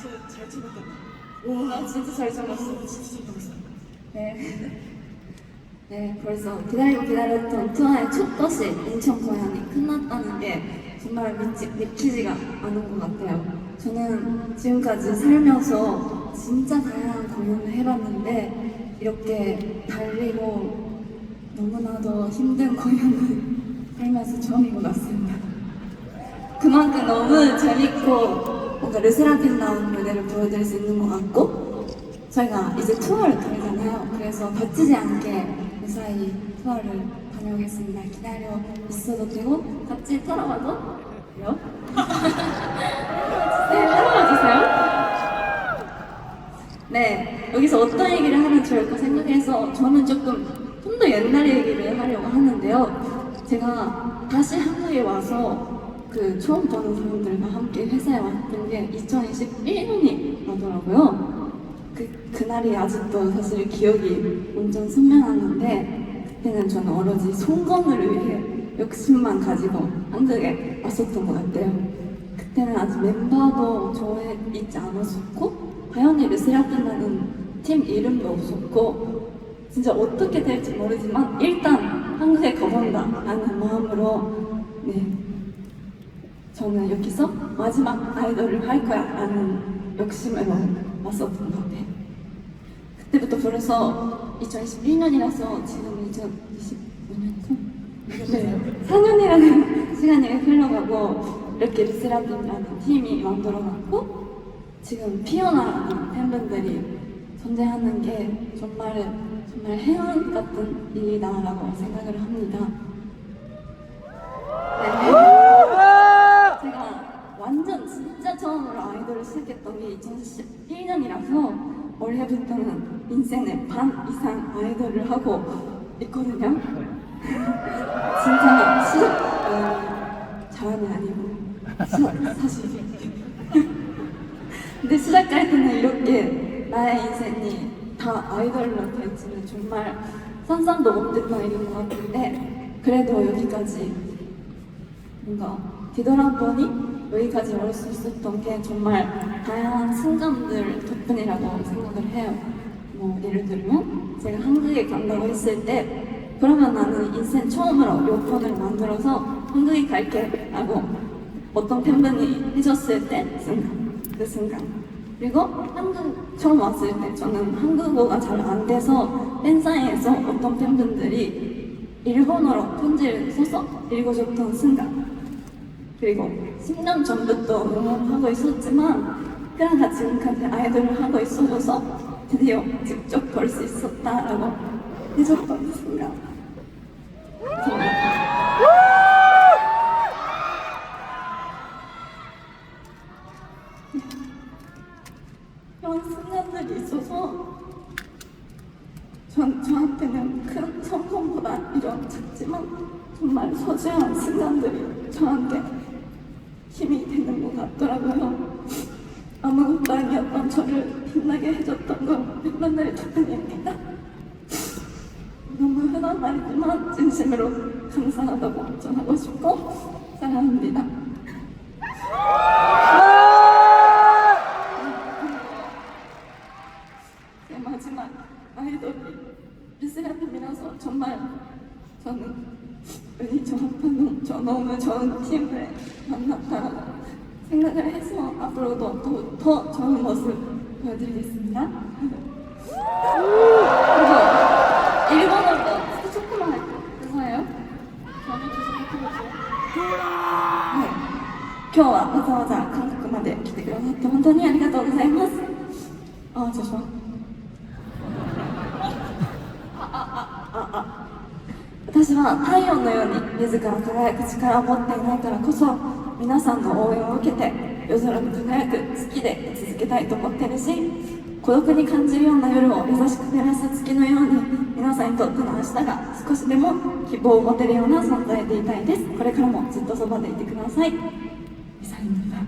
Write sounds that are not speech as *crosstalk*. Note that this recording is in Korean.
진짜 잘 찍었다. 와, 아, 진짜 잘 잡았어. 진짜 잘 찍었어. 네. *laughs* 네, 벌써 기다리고 기다렸던 투어의 첫 것이 인천 공연이 끝났다는 게 정말 믿지, 믿기지가 않은 것 같아요. 저는 지금까지 살면서 진짜 다양한 공연을 해봤는데 이렇게 달리고 너무나도 힘든 공연은 *laughs* 살면서 처음인 것 같습니다. 그만큼 너무 재밌고 뭔가 르세라핌다운 무대를 보여드릴 수 있는 것 같고 저희가 이제 투어를 돌잖아요. 그래서 다치지 않게 무사히 투어를 다녀오겠습니다. 기다려 있어도 되고 같이 따라와도 돼요? *laughs* 네, 따라와 주세요. 네, 여기서 어떤 얘기를 하면 좋을까 생각해서 저는 조금 좀 더 옛날 얘기를 하려고 하는데요. 제가 다시 한국에 와서 그 처음 보는 사람들과 함께 회사에 왔던 게 2021년이 라더라고요. 그, 그날이 아직도 사실 기억이 완전 선명하는데 그때는 저는 오로지 송건을 위해 욕심만 가지고 한국에 왔었던 것 같아요. 그때는 아직 멤버도 저에 있지 않았었고 당연히 르세라핌이라는 팀 이름도 없었고 진짜 어떻게 될지 모르지만 일단 한국에 가본다 라는 마음으로 네 저는 여기서 마지막 아이돌을 할 거야 라는 욕심으로 왔었던 것 같아요 그때부터 벌써 2021년이라서 지금 2025년이죠? 네 4년이라는 시간이 흘러가고 이렇게 르세라핌이라는 팀이 만들어놨고 지금 피어나라는 팬분들이 존재하는 게 정말 정말 행운 같은 일이다라고 생각을 합니다. 네. 제가 완전 진짜 처음으로 시작했던 게 2011년이라서 올해부터는 인생의 반 이상 아이돌을 하고 있거든요. *laughs* 진짜 시작 어, 자랑이 아니고 사, 사실 *laughs* 근데 시작할 때는 이렇게 나의 인생이 다 아이돌로 될지는 정말 상상도 못했던 일인 것 같은데 그래도 여기까지 뭔가 뒤돌아보니 여기까지 올 수 있었던 게 정말 다양한 순간들 덕분이라고 생각을 해요. 뭐 예를 들면 제가 한국에 간다고 했을 때 그러면 나는 인생 처음으로 요건을 만들어서 한국에 갈게 라고 어떤 팬분이 해줬을 때 순간 그 순간 그리고 한국 처음 왔을 때 저는 한국어가 잘 안 돼서 팬 사이에서 어떤 팬분들이 일본어로 편지를 써서 읽어줬던 순간 그리고 10년 전부터 응원하고 있었지만 그러나 지금까지 아이돌을 하고 있어서 드디어 직접 볼 수 있었다라고 해줬던 순간 정말 그런 순간들이 있어서 전, 저한테는 큰 성공보다 이런 작지만 정말 소중한 순간들이 저한테 힘이 되는 것 같더라고요. 아무것도 아니었던 저를 빛나게 해줬던 건 팬분들의 덕분입니다. 너무 흔한 말이지만 진심으로 감사하다고 전하고 싶고 사랑합니다. 제 마지막 아이돌이 르세라핌이라서 정말 저는 은희 저한테는 저 너무 좋은 팀을 만났다라고 생각을 해서 앞으로도 더, 더 좋은 모습 보여드리겠습니다. 그리고 일본어도 조금만 할게요. 죄송해요. 저는 조심해주세요. 네. 今日はわざわざ韓国まで来てくださって本当にありがとうございます。あ、じゃあしょ。 私は太陽のように自ら輝く力を持っていないからこそ皆さんの応援を受けて夜空に輝く月で続けたいと思ってるし孤独に感じるような夜を優しく照らす月のように皆さんにとっての明日が少しでも希望を持てるような存在でいたいです。これからもずっとそばでいてください。イサリンだ